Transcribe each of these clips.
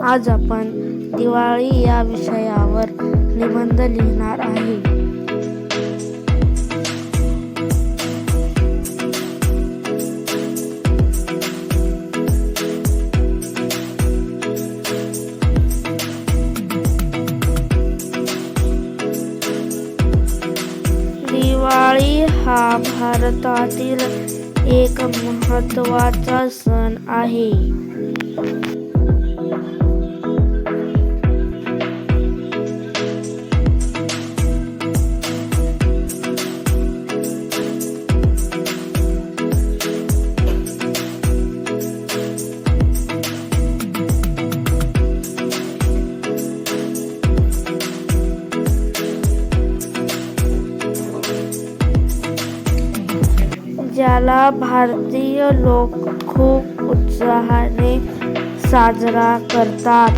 आज आपण दिवाळी या विषयावर निबंध लिहिणार आहे. दिवाळी हा भारतातील एक महत्त्वाचा सण आहे. ज्याला भारतीय लोक खूप उत्साहाने साजरा करतात.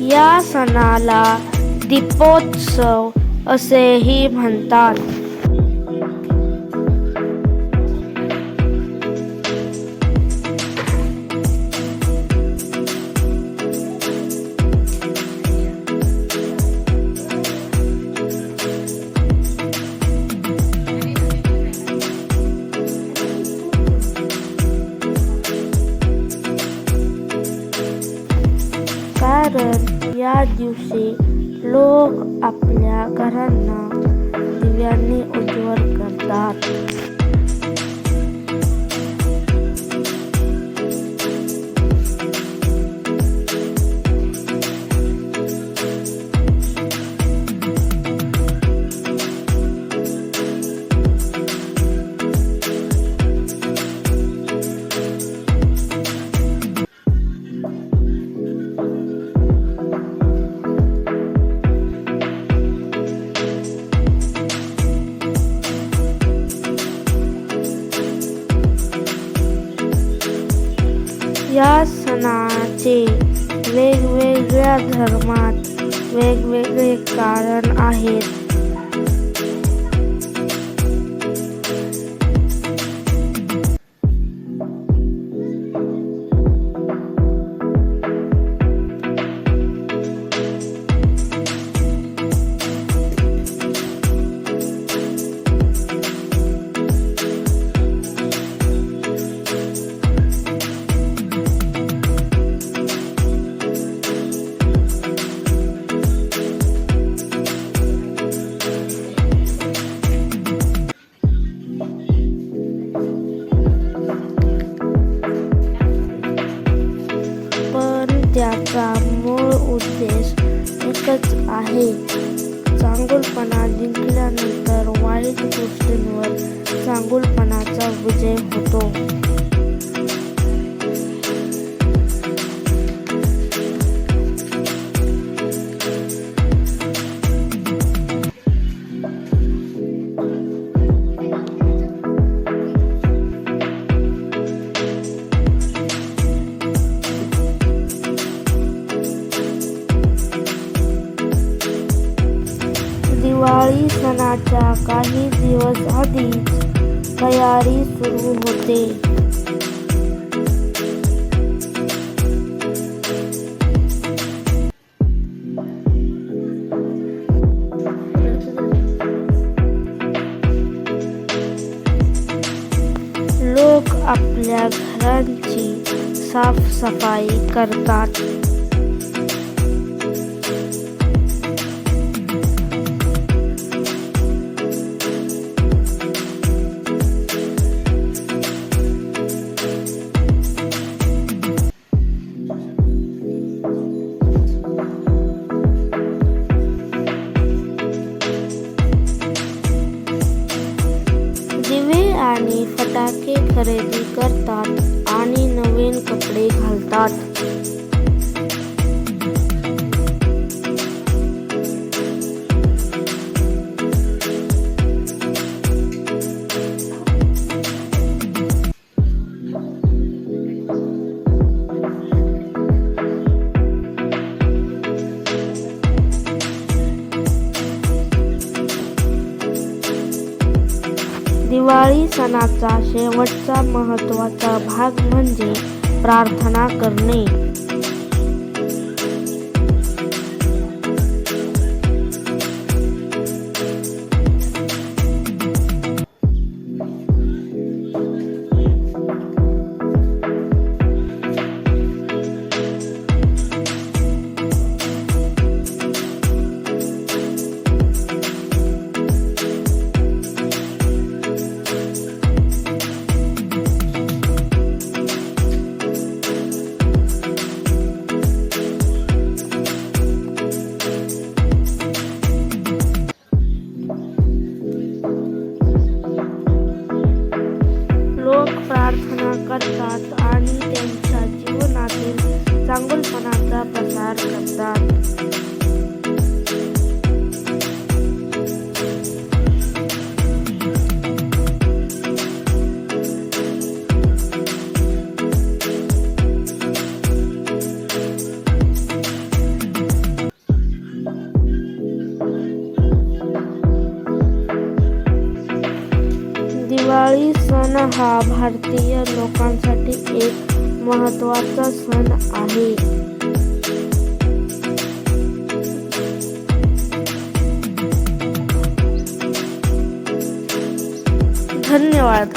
या सणाला दीपोत्सव असेही म्हणतात. कारण या दिवशी लोक आपल्या घरांना दिव्यांनी उज्ज्वल करतात. वेगवेगळ्या धर्मात वेगवेगळे कारण आहेत. उद्देश एकच आहे. चांगुलपणा जिंकल्यानंतर वाईट गोष्टींवर चांगुलपणाचा विजय होतो. दिवाळी सणाच्या काही दिवस आधी तयारी सुरू होते. लोक आपल्या घरांची साफसफाई करतात. खरेदी करतात आणि नवीन कपडे घालतात. दिवाळी सणाचा शेवटचा महत्त्वाचा भाग म्हणजे प्रार्थना करणे. जीवनातील चांगुलपणाचा प्रसार करतात दिवाळी सण हा भारतीय लोकांसाठी एक महत्त्वाचा सण आहे. धन्यवाद.